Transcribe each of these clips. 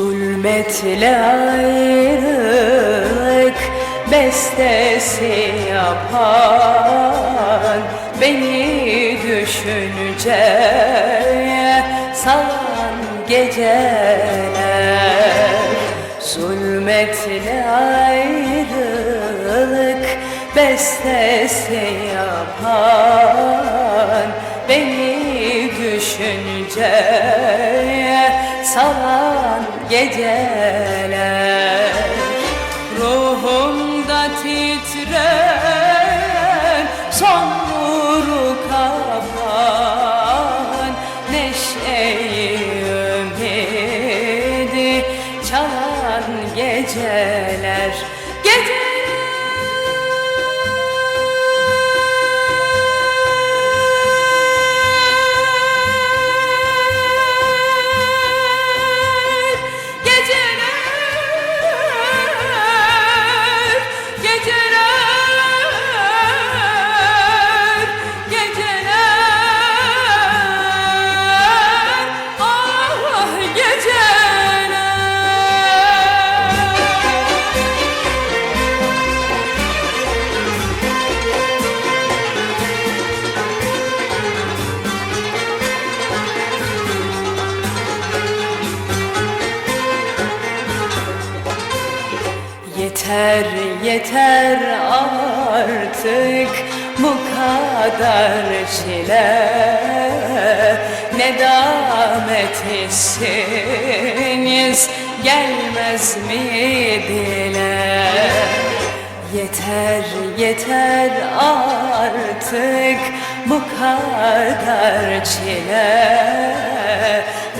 Zulmetle ayrılık bestesi yapan Beni düşünce salan geceler. Zulmetle ayrılık bestesi yapan Beni düşünce salan geceler. Ruhumda titreyen son nuru kapan. Neşeyi ümidi çalan geceler. Geceler Yeter yeter artık bu kadar çile. Ne damet etsiniz gelmez mi dile? Yeter yeter artık bu kadar çile.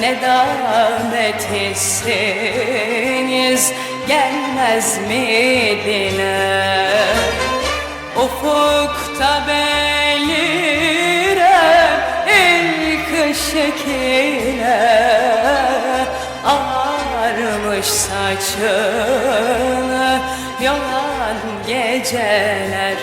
Ne damet etsiniz gelmez mi dile? Ufukta beliren ilk ışık ile Ağarmış saçını. Yolan geceler